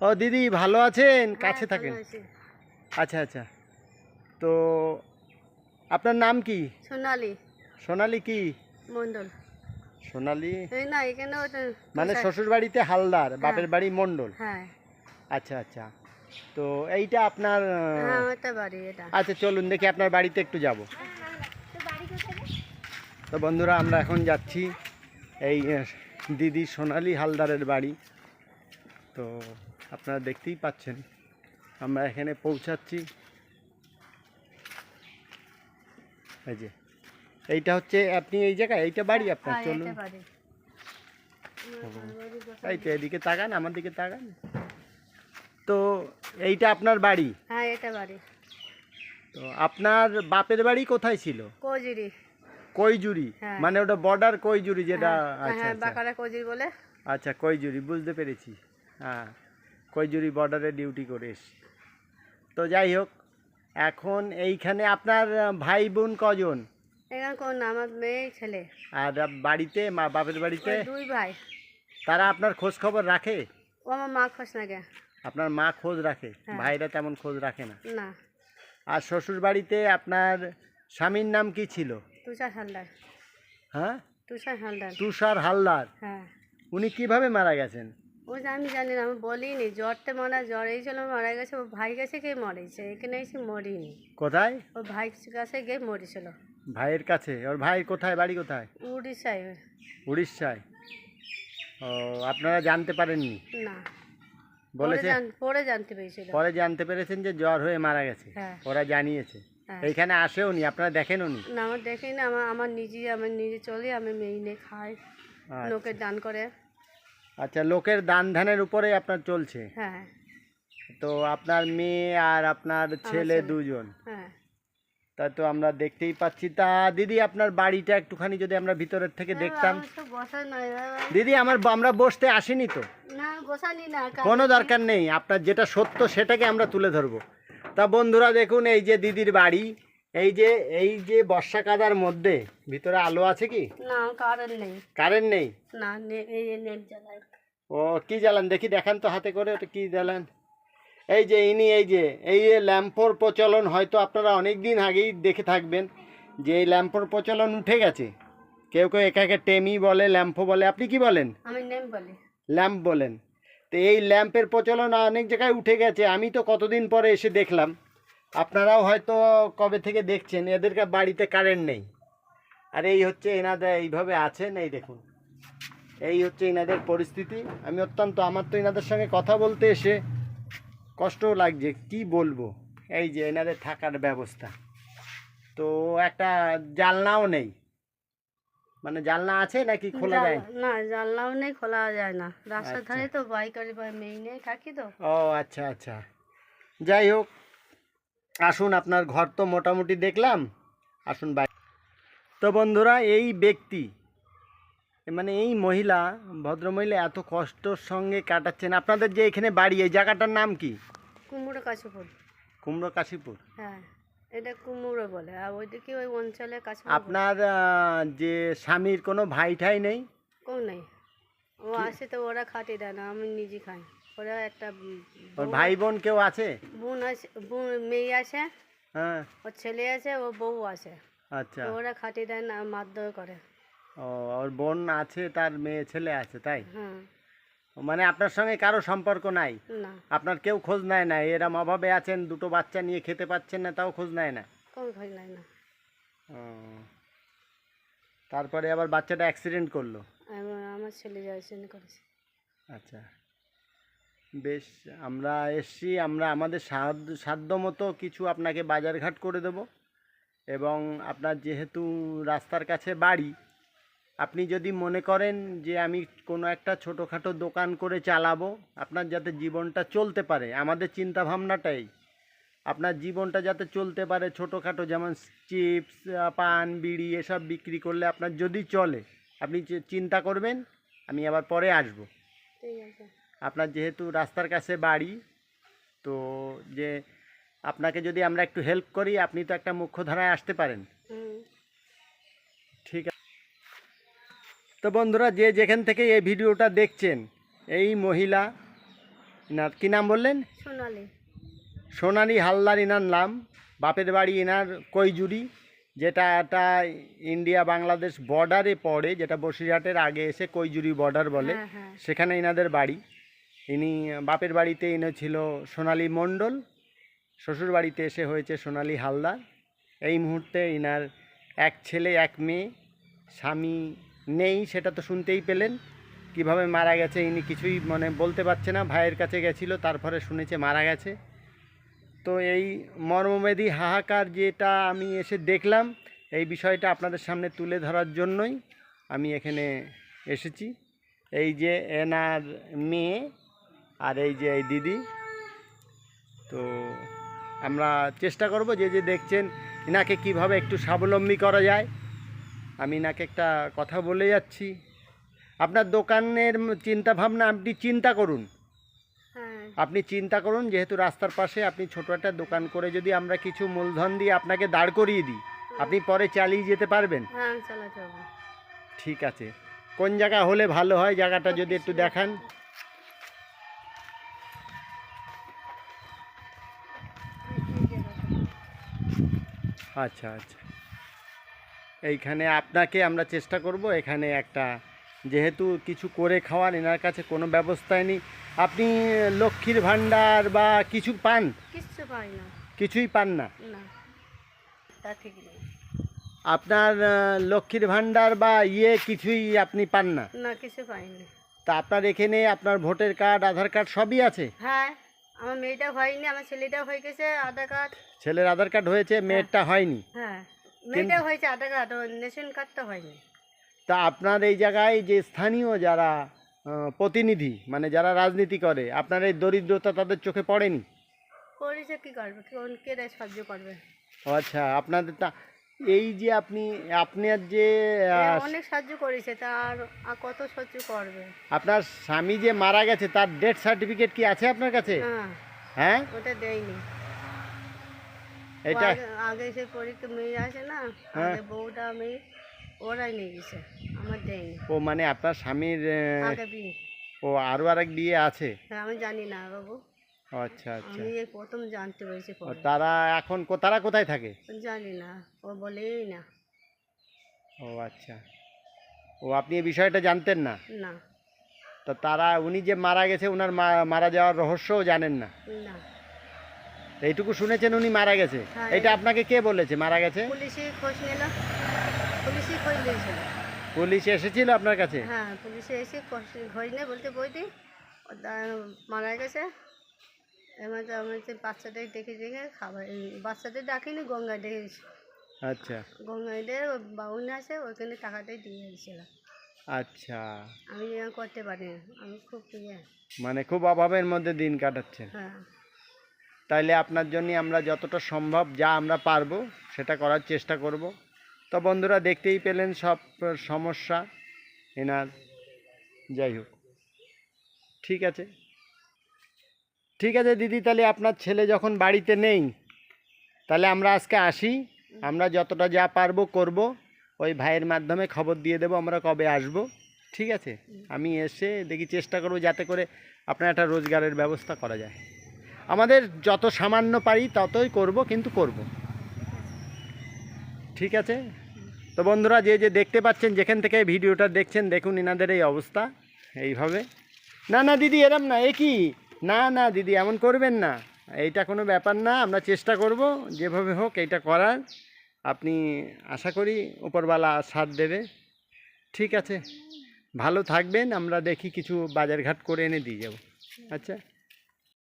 ও দিদি ভালো আছেন? কাছে হ্যাঁ, থাকেন। আচ্ছা আচ্ছা। তো আপনার নাম কি? সোনালি। সোনালি কি? মন্ডল সোনালি? এই না এখানে মানে শ্বশুর বাড়িতে হালদার বাপের বাড়ি মণ্ডল? হ্যাঁ। আচ্ছা আচ্ছা। তো এইটা আপনার হ্যাঁ ওটা বাড়ি এটা। আচ্ছা চলুন দেখি আপনার বাড়িতে একটু যাব। তো বন্ধুরা আমরা এখন যাচ্ছি এই দিদি সোনালি হালদারের বাড়ি। তো আপনারা দেখতেই পাচ্ছেন। আমরা এখানে পৌঁছাচ্ছি। এই যে এইটা হচ্ছে আপনি এই জায়গায় এইটা বাড়ি আপনার হ্যাঁ চলুন। এই তো এদিকে তাকান আমার দিকে তাকান। তো এইটা আপনার বাড়ি? হ্যাঁ এটা বাড়ি। তো আপনার বাপের বাড়ি কোথায় ছিল? কোজিরি। কৈজুরি? হ্যাঁ। মানে ওটা বর্ডার কৈজুরি যেটা হ্যাঁ, আচ্ছা হ্যাঁ আচ্ছা বলে। আচ্ছা কৈজুরি বুঝতে পেরেছি। হ্যাঁ। কৈজুরি বর্ডারে ডিউটি করে এসছি। তো যাই হোক এখন এইখানে আপনার ভাই বোন কজন? এখানে কোন আমার মেয়ে ছেলে। আর বাড়িতে মা বাপের বাড়িতে? দুই ভাই। তারা আপনার খোঁজ খবর রাখে? ও আমার মা খোঁজ না আপনার মা খোঁজ রাখে? হ্যাঁ। ভাইরা তেমন খোঁজ রাখে না? না। আর শ্বশুর বাড়িতে আপনার স্বামীর নাম কি ছিল? তুষার হালদার। হ্যাঁ? তুষার হালদার। তুষার হালদার। হ্যাঁ। উনি কীভাবে মারা গেছেন? ও যে আমি জানি না আমি বলিনি জ্বরতে মারা জ্বর এই জন্য মারা গেছে ওর ভাই কাছে গিয়ে মরেছে এখানে এসে মরিনি। কোথায়? ওর ভাই কাছে গিয়ে মরেছিল। ভাইয়ের কাছে? ওর ভাই কোথায় বাড়ি কোথায়? উড়িষ্যায়। উড়িষ্যায়। ও আপনারা জানতে পারেননি? না। বলেছে পরে জানতে পেরেছিল। পরে জানতে পেরেছেন যে জ্বর হয়ে মারা গেছে। হ্যাঁ। ওরা জানিয়েছে। হ্যাঁ। এইখানে আসেও নি আপনারা দেখেনও নি? না আমার দেখি না আমার আমার নিজে আমার নিজে চলে আমি মেইনে খাই। আচ্ছা। লোকের দান করে। আচ্ছা লোকের দান ধ্যানের উপরে আপনার চলছে? হ্যাঁ। তো আপনার মেয়ে আর আপনার ছেলে। দুজন? হ্যাঁ। তা তো আমরা দেখতেই পাচ্ছি। তা দিদি আপনার বাড়িটা একটুখানি যদি আমরা ভিতরের থেকে দেখতাম। দিদি আমার আমরা বসতে আসিনি তো? কোনো দরকার নেই। আপনার যেটা সত্য সেটাকে আমরা তুলে ধরবো। তা বন্ধুরা দেখুন এই যে দিদির বাড়ি। এই যে এই যে বর্ষা কাদার মধ্যে ভিতরে আলো আছে কি? না কারেন্ট নেই। কারেন্ট নেই? না নেট জ্বালাই ও কি জ্বালান? দেখি দেখান তো হাতে করে ওটা কি জ্বালান? এই যে ইনি এই যে এই যে ল্যাম্পোর প্রচলন হয়তো আপনারা অনেক দিন আগেই দেখে থাকবেন যে এই ল্যাম্পোর প্রচলন উঠে গেছে। কেউ কেউ একাকে টেমি বলে ল্যাম্পো বলে আপনি কি বলেন? আমি নেম বলি। ল্যাম্প বলেন। তো এই ল্যাম্পের প্রচলন অনেক জায়গায় উঠে গেছে। আমি তো কতদিন পরে এসে দেখলাম। আপনারাও হয়তো কবে থেকে দেখছেন এদেরকে বাড়িতে কারেন্ট নেই। আর এই হচ্ছে এনাদের এইভাবে আছেন এই দেখুন। এই হচ্ছে এনাদের পরিস্থিতি। আমি অত্যন্ত আমার তো এনাদের সঙ্গে কথা বলতে এসে কষ্টও লাগছে কি বলব? এই যে এনাদের থাকার ব্যবস্থা। তো একটা জানলাও নেই। মানে জানলা আছে নাকি খোলা যায়? না জানলাও নেই খোলা যায় না। রাস্তার আচ্ছা। ধারে তো বাইকারি বা মেইনে থাকি তো। ও আচ্ছা আচ্ছা। যাই হোক আসুন আপনার ঘর তো মোটামুটি দেখলাম। আসুন বাই। তো বন্ধুরা এই ব্যক্তি মানে এই মহিলা ভদ্রমহিলা এত কষ্টর সঙ্গে কাটাচ্ছেন। আপনাদের যে এখানে বাড়ি এই জায়গাটার নাম কি? কুমড়ো কাশুপুর কুমড়ো কাশীপুর হ্যাঁ এটা কুমড়ো বলে আর ওইদিকে ওই অঞ্চলে কাছে আপনার যে স্বামীর কোনো ভাই ঠাই নেই? কেউ নেই। ও আসে তো ওরা খাটি দেয় না আমি নিজে খাই। ওরা একটা ওর ভাই বোন কেউ আছে? বোন আছে বোন মেয়ে আছে। হ্যাঁ। ওর ছেলে আছে ও বউ আছে। আচ্ছা। ওরা খাটি দেয় না মারধর করে। ও ওর বোন আছে তার মেয়ে ছেলে আছে তাই? হ্যাঁ। মানে আপনার সঙ্গে কারও সম্পর্ক নাই? না। আপনার কেউ খোঁজ নেয় না এরম অভাবে আছেন দুটো বাচ্চা নিয়ে খেতে পাচ্ছেন না তাও খোঁজ নেয় না? কোনো খোঁজ নাই না। ও। তারপরে আবার বাচ্চাটা অ্যাক্সিডেন্ট করল? আমার- ছেলে যাইছেন করেছে। আচ্ছা। বেশ, আমরা এসছি, আমরা আমাদের সাধ্য সাধ্য মতো কিছু আপনাকে বাজারঘাট করে দেব। এবং আপনার যেহেতু রাস্তার কাছে বাড়ি, আপনি যদি মনে করেন যে আমি কোনো একটা ছোটোখাটো দোকান করে চালাবো, আপনার যাতে জীবনটা চলতে পারে, আমাদের চিন্তা ভাবনাটাই আপনার জীবনটা যাতে চলতে পারে ছোটোখাটো, যেমন চিপস, পান, বিড়ি এসব বিক্রি করলে আপনার যদি চলে, আপনি চিন্তা করবেন, আমি আবার পরে আসব। ঠিক আছে। আপনার যেহেতু রাস্তার কাছে বাড়ি তো যে আপনাকে যদি আমরা একটু হেল্প করি আপনি তো একটা মুখ্য ধারায় আসতে পারেন। ঠিক আছে। তো বন্ধুরা যে যেখান থেকে এই ভিডিওটা দেখছেন এই মহিলা ইনার কী নাম বললেন? সোনালি। সোনালি হালদার ইনার নাম বাপের বাড়ি ইনার কৈজুরি যেটা একটা ইন্ডিয়া বাংলাদেশ বর্ডারে পড়ে যেটা বসিরহাটের আগে এসে কৈজুরি বর্ডার বলে হ্যাঁ হ্যাঁ। সেখানে ইনাদের বাড়ি। ইনি বাপের বাড়িতে ইনি ছিল সোনালী মণ্ডল, শ্বশুর বাড়িতে এসে হয়েছে সোনালী হালদার। এই মুহূর্তে ইনার এক ছেলে, এক মেয়ে, স্বামী নেই সেটা তো শুনতেই পেলেন। কীভাবে মারা গেছে ইনি কিছুই মানে বলতে পারছে না, ভাইয়ের কাছে গেছিল, তারপরে শুনেছে মারা গেছে। তো এই মর্মমেদী হাহাকার যেটা আমি এসে দেখলাম, এই বিষয়টা আপনাদের সামনে তুলে ধরার জন্যই আমি এখানে এসেছি। এই যে এনার মেয়ে আর এই যে এই দিদি তো আমরা চেষ্টা করব যে যে দেখছেন এনাকে কীভাবে একটু স্বাবলম্বী করা যায়। আমি এনাকে একটা কথা বলে যাচ্ছি। আপনার দোকানের চিন্তা ভাবনা আপনি চিন্তা করুন। হ্যাঁ। আপনি চিন্তা করুন যেহেতু রাস্তার পাশে আপনি ছোট একটা দোকান করে যদি আমরা কিছু মূলধন দিয়ে আপনাকে দাঁড় করিয়ে দিই আপনি পরে চালিয়ে যেতে পারবেন? হ্যাঁ ঠিক আছে। কোন জায়গা হলে ভালো হয়? জায়গাটা যদি একটু দেখান। আচ্ছা আচ্ছা। এইখানে আপনাকে আমরা চেষ্টা করব এখানে একটা যেহেতু কিছু করে খাওয়ার এনার কাছে কোনো ব্যবস্থাই নেই। আপনি লক্ষ্মীর ভাণ্ডার বা কিছু পান? কিচ্ছু পাই না। কিছুই পান না? না। তা ঠিক নেই। আপনার লক্ষ্মীর ভাণ্ডার বা ইয়ে কিছুই আপনি পান না? না কিছু পাইনি। তা আপনার এখানে আপনার ভোটার কার্ড আধার কার্ড সবই আছে? হ্যাঁ। আমার মেয়েটা হয়নি আমার ছেলেটাও হয়ে গেছে আধার কার্ড। ছেলের আধার কার্ড হয়েছে মেয়েরটা হয়নি। হ্যাঁ মেয়েটা হয়েছে আধার কার্ড ও রেশন কার্ডটা হয়নি। তা আপনার এই জায়গায় যে স্থানীয় যারা আহ, প্রতিনিধি মানে যারা রাজনীতি করে আপনার এই দরিদ্রতা তাদের চোখে পড়েনি? করেছে কি করবে? কোন কে দেয় সাহায্য করবে? ও আচ্ছা আপনাদের তা এই যে আপনি আপনার যে অনেক সাহায্য করেছে তার আর কত সহ্য করবে? আপনার স্বামী যে মারা গেছে তার ডেথ সার্টিফিকেট কি আছে আপনার কাছে? হ্যাঁ? ওটা দেয়নি। এটা আগে- সে পরীক্ষা মেয়ে আছে না হ্যাঁ। আগে বউটা মেয়ে ওরাই নিয়ে গেছে আমার দেয়নি। ও মানে আপনার স্বামীর ও আরও আরেক বিয়ে আছে? হ্যাঁ আমি জানি না বাবু। আচ্ছা আচ্ছা। আমি এই প্রথম জানতে পেরেছি পরে। তারা এখন কো- তারা কোথায় থাকে? জানি না ও বলেই না। ও আচ্ছা। ও আপনি এই বিষয়টা জানতেন না? না। তো তারা উনি যে মারা গেছে ওনার মা- মারা যাওয়ার রহস্যও জানেন না? না। এইটুকু শুনেছেন উনি মারা গেছে? হ্যাঁ, এটা আপনাকে কে বলেছে মারা গেছে? পুলিশে খোঁজ নিল। পুলিশে খোঁজ নিয়েছিল। পুলিশ এসেছিল আপনার কাছে? হ্যাঁ পুলিশে এসে খোঁজ- খোঁজ নিয়ে বলতে বইটি ও দা- মারা গেছে। এবার তো আমি হচ্ছে বাচ্চাদের দেখে দেখে খাবার বাচ্চাদের ডাকিনি গঙ্গায় ডেকেছি আচ্ছা। গঙ্গায় দিয়ে বাউন আছে ওইখানে টাকাটাই দিয়ে দিয়েছিলাম আচ্ছা। আমি যেন করতে পারি না আমি খুব ইয়ে। মানে খুব অভাবের মধ্যে দিন কাটাচ্ছেন। হ্যাঁ। তাইলে আপনার জন্য আমরা যতটা সম্ভব যা আমরা পারব সেটা করার চেষ্টা করব। তো বন্ধুরা দেখতেই পেলেন সব সমস্যা এনার। যাই হোক। ঠিক আছে। ঠিক আছে দিদি, তাহলে আপনার ছেলে যখন বাড়িতে নেই, তাহলে আমরা আজকে আসি। আমরা যতটা যা পারব করব। ওই ভাইয়ের মাধ্যমে খবর দিয়ে দেবো আমরা কবে আসব। ঠিক আছে? আমি এসে দেখি চেষ্টা করব যাতে করে আপনার একটা রোজগারের ব্যবস্থা করা যায়। আমাদের যত সামান্য পারি ততই করব, কিন্তু করব। ঠিক আছে? তো বন্ধুরা, যে যে দেখতে পাচ্ছেন, যেখান থেকে ভিডিওটা দেখছেন, দেখুন এনাদের এই অবস্থা। এইভাবে। না না, দিদি, এরম না, এ কি? না না, দিদি, এমন করবেন না। এইটা কোনো ব্যাপার না, আমরা চেষ্টা করব, যেভাবে হোক এইটা করার। আপনি আশা করি উপরওয়ালা সাথ দেবে। ঠিক আছে। ভালো থাকবেন, আমরা দেখি কিছু বাজারঘাট করে এনে দিয়ে যাব। আচ্ছা।